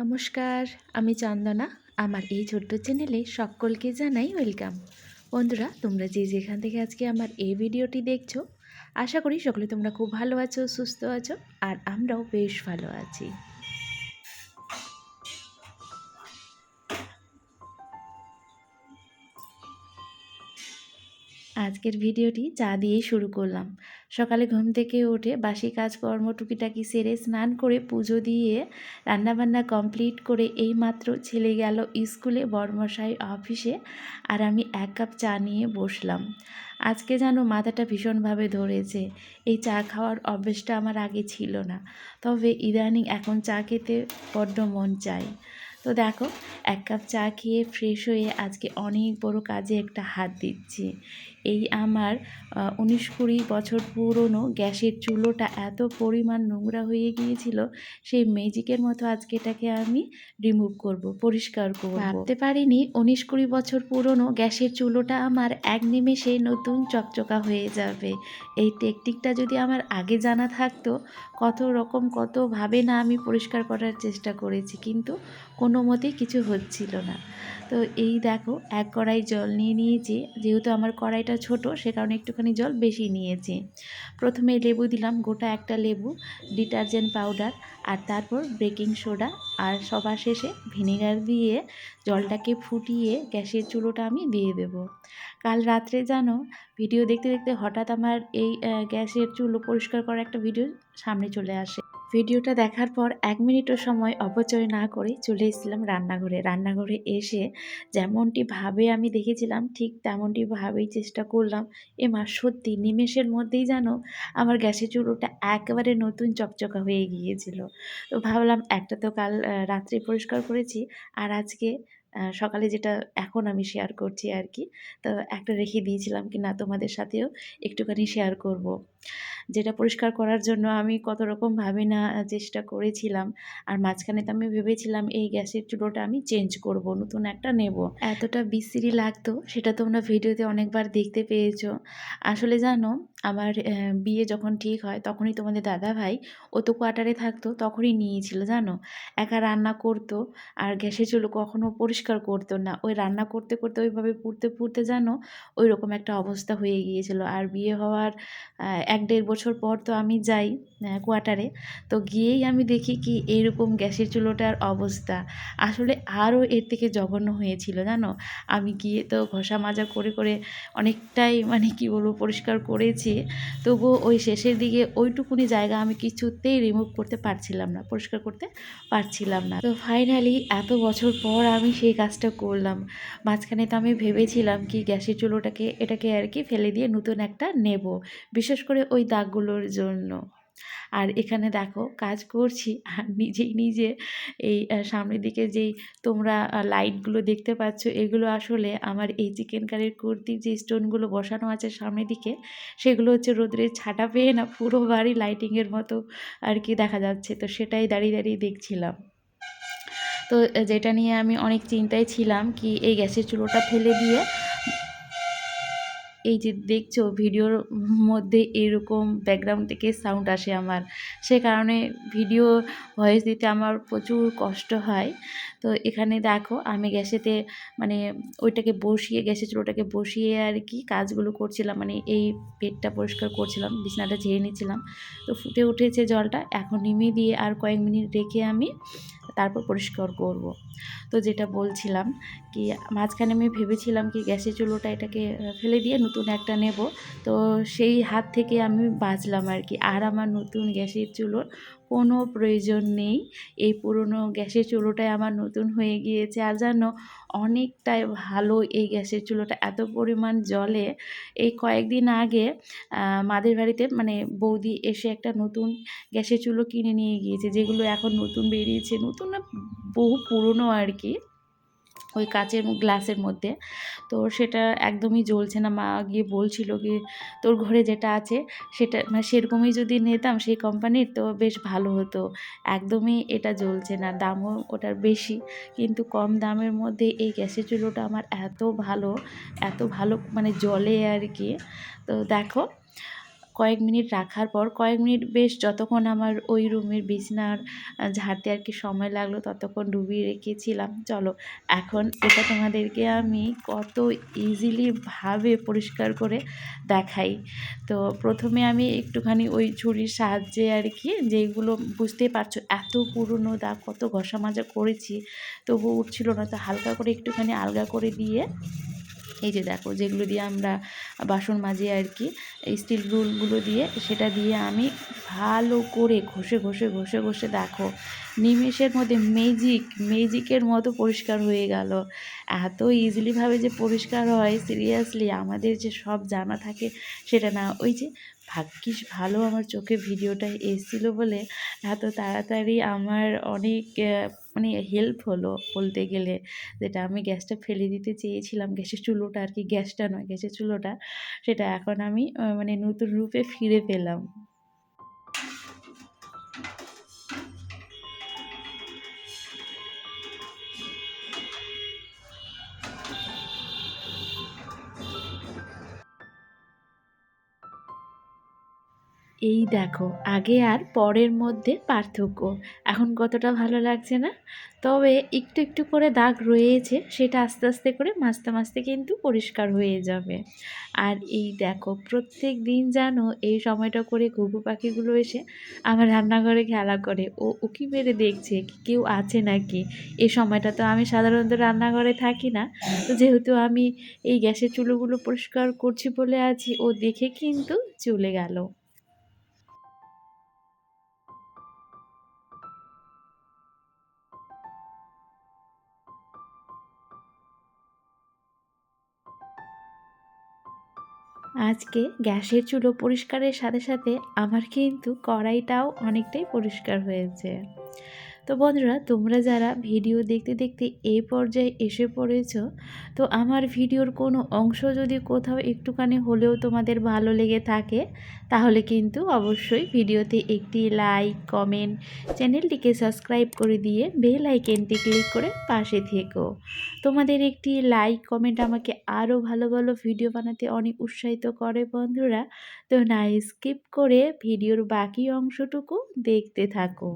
নমস্কার, আমি চন্দনা। আমার এই ছোট্ট চ্যানেলে সকলকে জানাই ওয়েলকাম। বন্ধুরা, তোমরা যে যেখান থেকে আজকে আমার এই ভিডিওটি দেখছ, আশা করি সকলে তোমরা খুব ভালো আছো, সুস্থ আছো, আর আমরাও বেশ ভালো আছি। আজকের ভিডিওটি চা দিয়েই শুরু করলাম। সকালে ঘুম থেকে উঠে বাসি কাজকর্ম টুকিটাকি সেরে স্নান করে পুজো দিয়ে রান্নাবান্না কমপ্লিট করে এই মাত্র ছেলে গেল স্কুলে বর্মশাই অফিসে আর আমি এক কাপ চা নিয়ে বসলাম। আজকে যেন মাথাটা ভীষণভাবে ধরেছে। এই চা খাওয়ার অভ্যেসটা আমার আগে ছিল না। তবে ইদানিং এখন চা খেতে বড্ড মন চায়। তো দেখো, এক কাপ চা খেয়ে ফ্রেশ হয়ে আজকে অনেক বড় কাজে একটা হাত দিচ্ছি। এই আমার উনিশ কুড়ি বছর পুরনো গ্যাসের চুলোটা এত পরিমাণ নোংরা হয়ে গিয়েছিল, সেই ম্যাজিকের মতো আজকে এটাকে আমি রিমুভ করব, পরিষ্কার করব। ভাবতে পারিনি, উনিশ কুড়ি বছর পুরনো গ্যাসের চুলোটা আমার এক নিমেষে নতুন চকচকা হয়ে যাবে। এই টেকনিকটা যদি আমার আগে জানা থাকতো, কত রকম কতভাবে না আমি পরিষ্কার করার চেষ্টা করেছি, কিন্তু কোনো মতেই কিছু হচ্ছিল না। তো এই দেখো, এক কড়াই জল নিয়ে নিয়েছি। যেহেতু আমার কড়াইটা ছোট, সে কারণে একটুখানি জল বেশি নিয়েছি। প্রথমে লেবু দিলাম, গোটা একটা লেবু, ডিটারজেন্ট পাউডার আর তারপর বেকিং সোডা আর সবার শেষে ভিনেগার দিয়ে জলটাকে ফুটিয়ে গ্যাসের চুলোটা আমি দিয়ে দেব। কাল রাত্রে জানো, ভিডিও দেখতে দেখতে হঠাৎ আমার এই গ্যাসের চুলো পরিষ্কার করা একটা ভিডিও সামনে চলে আসে। ভিডিওটা দেখার পর এক মিনিটও সময় অপচয় না করে চলে এসেছিলাম রান্নাঘরে। রান্নাঘরে এসে যেমনটি ভাবে আমি দেখেছিলাম, ঠিক তেমনটি ভাবেই চেষ্টা করলাম। এ মা, সত্যি নিমেষের মধ্যেই যেন আমার গ্যাসের চুলোটা একেবারে নতুন চকচকা হয়ে গিয়েছিল। তো ভাবলাম একটা তো কাল রাত্রে পরিষ্কার করেছি আর আজকে সকালে যেটা এখন আমি শেয়ার করছি আর কি, তো একটা রেখে দিয়েছিলাম কি না তোমাদের সাথেও একটুখানি শেয়ার করব। যেটা পরিষ্কার করার জন্য আমি কত রকম ভাবে না, চেষ্টা করেছিলাম। আর মাঝখানে তো আমি ভেবেছিলাম এই গ্যাসের চুলোটা আমি চেঞ্জ করব, নতুন একটা নেব। এতটা বিশ্রী লাগতো, সেটা তোমরা ভিডিওতে অনেকবার দেখতে পেয়েছ। আসলে জানো, আমার বিয়ে যখন ঠিক হয়, তখনই তোমাদের দাদা ভাই ও তো কোয়ার্টারে থাকতো, তখনই নিয়েছিল, জানো? একা রান্না করতো, আর গ্যাসের চুলো কখনো পরিষ্কার করতো না। ওই রান্না করতে করতে, ওইভাবে পুড়তে পুড়তে, জানো? ওই রকম একটা অবস্থা হয়ে গিয়েছিল। আর বিয়ে হওয়ার এক দেড় বছর পর তো আমি যাই কোয়ার্টারে তো গিয়েই আমি দেখি কি এইরকম গ্যাসের চুলোটার অবস্থা। আসলে আরও এর থেকে জঘন্য হয়েছিল, জানো? আমি গিয়ে তো ঘষা মাজা করে করে অনেকটাই মানে কি বলব, পরিষ্কার করেছি। তবুও ওই শেষের দিকে ওইটুকুনি জায়গা আমি কিছুতেই রিমুভ করতে পারছিলাম না, পরিষ্কার করতে পারছিলাম না। তো ফাইনালি এত বছর পর আমি সেই কাজটা করলাম। মাঝখানে তো আমি ভেবেছিলাম কি গ্যাসের চুলোটাকে, এটাকে আর কি ফেলে দিয়ে নতুন একটা নেব। বিশেষ করে ওই দাগগুলোর জন্য। আর এখানে দেখো কাজ করছি, আর নিজেই নিজে এই সামনের দিকে যেই তোমরা লাইটগুলো দেখতে পাচ্ছ, এগুলো আসলে আমার এই চিকেন কারির কুর্তির যে স্টোনগুলো বসানো আছে সামনের দিকে, সেগুলো হচ্ছে রোদ্রের ছাটা পেয়ে না পুরো বাড়ি লাইটিংয়ের মতো আর কি দেখা যাচ্ছে। তো সেটাই দাঁড়িয়ে দাঁড়িয়ে দেখছিলাম। তো যেটা নিয়ে আমি অনেক চিন্তায় ছিলাম কি এই গ্যাসের চুলোটা ফেলে দিয়ে এই যে দেখছ ভিডিওর মধ্যে এরকম ব্যাকগ্রাউন্ড থেকে সাউন্ড আসে আমার। সে কারণে ভিডিও ভয়েস দিতে আমার প্রচুর কষ্ট হয়। তো এখানে দেখো, আমি গ্যাসেতে মানে ওইটাকে বসিয়ে, গ্যাসের চুলোটাকে বসিয়ে আর কি কাজগুলো করছিলাম। মানে এই পেটটা পরিষ্কার করছিলাম, বিছনাটা ঝেড়ে নিচ্ছিলাম। তো ফুটে উঠেছে জলটা, এখন নিমিয়ে দিয়ে আর কয়েক মিনিট রেখে আমি তারপর পরিষ্কার করব। তো যেটা বলছিলাম কি, মাঝখানে আমি ভেবেছিলাম কি গ্যাসের চুলোটা এটাকে ফেলে দিয়ে নতুন একটা নেব। তো সেই হাত থেকে আমি বাঁচলাম আর কি। আর আমার নতুন গ্যাসের চুলোর কোনো প্রয়োজন নেই। এই পুরনো গ্যাসের চুলোটাই আমার নতুন হয়ে গিয়েছে। আর জানো অনেকটাই ভালো এই গ্যাসের চুলোটা এত পরিমাণ জলে এই কয়েকদিন আগে মাদের বাড়িতে মানে বৌদি এসে একটা নতুন গ্যাসের চুলো কিনে নিয়ে গিয়েছে, যেগুলো এখন নতুন বেরিয়েছে। নতুন না, বহু পুরনো আর কি, ওই কাচের গ্লাসের মধ্যে। তো সেটা একদমই জ্বলছে না, মা গিয়ে বলছিল কি, তোর ঘরে যেটা আছে, সেটা মানে সেরকমই যদি নিতাম সেই কোম্পানির তো বেশ ভালো হতো। একদমই এটা জ্বলছে না, দামও ওটার বেশি। কিন্তু কম দামের মধ্যে এই গ্যাসের চুলোটা আমার এত ভালো এত ভালো মানে জলে আর কি। তো দেখো কয়েক মিনিট রাখার পর, কয়েক মিনিট বেশ যতক্ষণ আমার ওই রুমের বিছনার ঝাড়তে আর কি সময় লাগল ততক্ষণ ডুবিয়ে রেখেছিলাম। চলো, এখন এটা তোমাদেরকে আমি কত ইজিলি ভাবে পরিষ্কার করে দেখাই। তো প্রথমে আমি একটুখানি ওই ছুরির সাহায্যে আর কি যেগুলো বুঝতেই পারছ এত পুরনো দাগ কত ঘষা মাজা করেছি তবু উঠছিল না। তো হালকা করে একটুখানি আলগা করে দিয়ে এই যে দেখো, যেগুলো দিয়ে আমরা বাসন মাজি আর কি স্টিল রুলগুলো দিয়ে সেটা দিয়ে আমি ভালো করে ঘষে ঘষে ঘষে ঘষে দেখো, নিমেষের মধ্যে ম্যাজিক ম্যাজিকের মতো পরিষ্কার হয়ে গেল। এত ইজিলিভাবে যে পরিষ্কার হয় সিরিয়াসলি আমাদের যে সব জানা থাকে সেটা না। ওই যে ভাগ্যিস ভালো আমার চোখে ভিডিওটা এসেছিল বলে, এত তাড়াতাড়ি আমার অনেক মানে হেল্প হলো বলতে গেলে। যেটা আমি গ্যাসটা ফেলে দিতে চেয়েছিলাম। গ্যাসের চুলোটা আর কি গ্যাসটা নয় গ্যাসের চুলোটা। সেটা এখন আমি মানে নতুন রূপে ফিরে পেলাম। এই দেখো, আগে আর পরের মধ্যে পার্থক্য। এখন কতটা ভালো লাগছে না? তবে একটু একটু করে দাগ রয়েছে, সেটা আস্তে আস্তে করে মাঝতে মাঝতে কিন্তু পরিষ্কার হয়ে যাবে। আর এই দেখো, প্রত্যেক দিন যেন এই সময়টা করে ঘুঘু পাখিগুলো এসে আমার রান্নাঘরে খেলা করে। ও উকি মেরে দেখছে? কেউ আছে নাকি? এই সময়টা তো আমি সাধারণত রান্নাঘরে থাকি না। তো যেহেতু আমি এই গ্যাসের চুলোগুলো পরিষ্কার করছি বলে আছি, ও দেখে কিন্তু চলে গেল। আজকে গ্যাসের চুলো পরিষ্কারের সাথে সাথে আমার কিন্তু কড়াইটাও অনেকটাই পরিষ্কার হয়েছে। তো বন্ধুরা, তোমরা যারা ভিডিও দেখতে দেখতে এই পর্যায়ে এসে পড়েছ, তো আমার ভিডিওর কোনো অংশ যদি কোথাও একটুখানি হলেও তোমাদের ভালো লেগে থাকে, তাহলে কিন্তু অবশ্যই ভিডিওতে একটি লাইক, কমেন্ট, চ্যানেলটিকে সাবস্ক্রাইব করে দিয়ে বেল আইকেনটি ক্লিক করে পাশে থেকো। তোমাদের একটি লাইক, কমেন্ট আমাকে আরও ভালো ভালো ভিডিও বানাতে অনেক উৎসাহিত করে বন্ধুরা। তো না, স্কিপ করে ভিডিওর বাকি অংশটুকু দেখতে থাকো।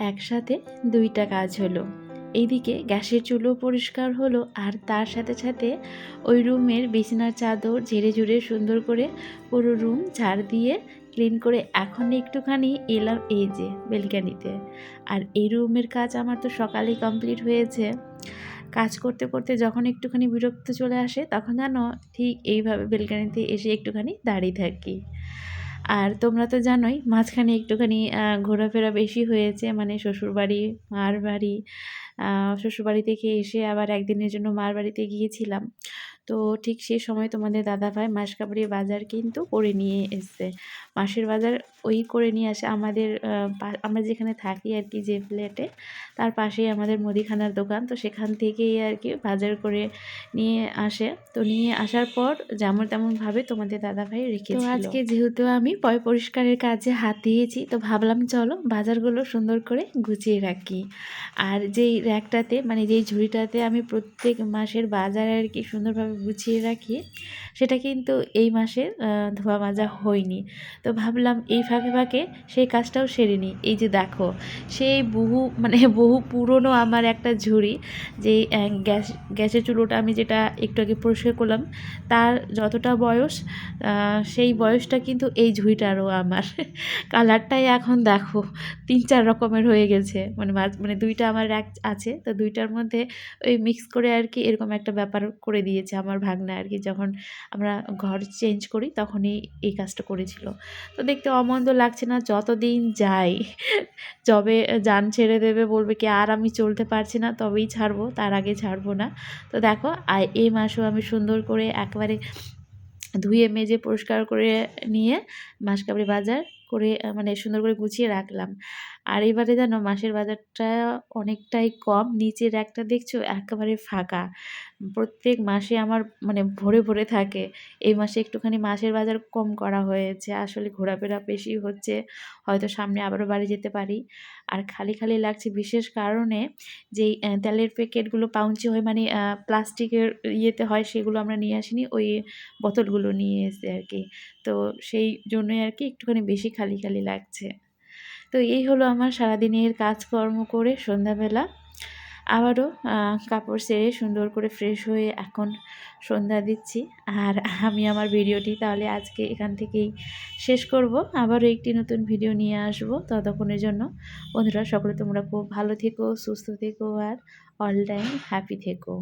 একসাথে দুইটা কাজ হলো। এইদিকে গ্যাসের চুলো পরিষ্কার হলো আর তার সাথে সাথে ওই রুমের বিছানার চাদর ঝেড়ে ঝুড়ে সুন্দর করে পুরো রুম ঝাড় দিয়ে ক্লিন করে এখন একটুখানি এলাম এই যে বেলকানিতে। আর এই রুমের কাজ আমার তো সকালেই কমপ্লিট হয়েছে। কাজ করতে করতে যখন একটুখানি বিরক্ত চলে আসে তখন জানো ঠিক এইভাবে বেলকানিতে এসে একটুখানি দাঁড়িয়ে থাকি। আর তোমরা তো জানোই, মাঝখানে একটুখানি ঘোরাফেরা বেশি হয়েছে মানে শ্বশুরবাড়ি, মার বাড়ি শ্বশুরবাড়ি থেকে এসে আবার একদিনের জন্য মার বাড়িতে গিয়েছিলাম। তো ঠিক সেই সময় তোমাদের দাদাভাই মাসকাবাড়ি বাজার কিন্তু করে নিয়ে এসছে। মাসের বাজার ওই করে নিয়ে আসে। আমাদের আমরা যেখানে থাকি আর কি যে ফ্ল্যাটে, তার পাশেই আমাদের মুদিখানার দোকান। তো সেখান থেকেই আর কি বাজার করে নিয়ে আসে। তো নিয়ে আসার পর যেমন তেমনভাবে তোমাদের দাদাভাই রেখে তো আজকে যেহেতু আমি পয় পরিষ্কারের কাজে হাত দিয়েছি, তো ভাবলাম চলো বাজারগুলো সুন্দর করে গুছিয়ে রাখি। আর যেই র্যাকটাতে মানে যেই ঝুড়িটাতে আমি প্রত্যেক মাসের বাজার আর কি সুন্দরভাবে গুছিয়ে রাখি। সেটা কিন্তু এই মাসে ধোয়া মাজা হয়নি। তো ভাবলাম এই ফাঁকে ফাঁকে সেই কাজটাও সেরে নিই। এই যে দেখো, সেই বহু মানে বহু পুরনো আমার একটা ঝুড়ি যে গ্যাস, গ্যাসের চুলোটা আমি যেটা একটু আগে পরিষ্কার করলাম, তার যতটা বয়স সেই বয়সটা কিন্তু এই ঝুড়িটারও আমার। কালারটাই এখন দেখো, তিন চার রকমের হয়ে গেছে। মানে মানে দুইটা আমার এক আছে, তো দুইটার মধ্যে ওই মিক্স করে আর কি এরকম একটা ব্যাপার করে দিয়েছে আমার ভাগনা আর কি। যখন আমরা ঘর চেঞ্জ করি, তখনই এই কাজটা করেছিল। তো দেখতে অমন্দ লাগছে না, যতদিন যাই যবে যান ছেড়ে দেবে বলবে কি, আর আমি চলতে পারছি না, তবেই ছাড়বো, তার আগে ছাড়বো না। তো দেখো এই মাসও আমি সুন্দর করে একবারে ধুয়ে, মেজে, পরিষ্কার করে নিয়ে মাসকাবাড়ি বাজার করে মানে সুন্দর করে গুছিয়ে রাখলাম। আর এবারে জানো মাসের বাজারটা অনেকটাই কম, নিচের একটা দেখছ একেবারে ফাঁকা। প্রত্যেক মাসে আমার মানে ভরে ভরে থাকে। এই মাসে একটুখানি মাসের বাজার কম করা হয়েছে, আসলে ঘোরাফেরা বেশি হচ্ছে, হয়তো সামনে আবারও বাড়ি যেতে পারি। আর খালি খালি লাগছে বিশেষ কারণে যেই তেলের প্যাকেটগুলো পাউঞ্চি হয় মানে প্লাস্টিকের ইয়েতে হয় সেগুলো আমরা নিয়ে আসিনি, ওই বোতলগুলো নিয়ে এসে আর কি। তো সেই জন্যই আর কি একটুখানি বেশি খালি খালি লাগছে। তো এই হলো আমার সারাদিনের কাজকর্ম করে সন্ধ্যাবেলা। আবারও কাপড় সেরে সুন্দর করে ফ্রেশ হয়ে এখন সন্ধ্যা দিচ্ছি। আর আমি আমার ভিডিওটি তাহলে আজকে এখান থেকেই শেষ করব। আবারও একটি নতুন ভিডিও নিয়ে আসব ততক্ষণের জন্য। বন্ধুরা, সকলে তোমরা খুব ভালো থেকো, সুস্থ থেকো আর অল টাইম হ্যাপি থেকো।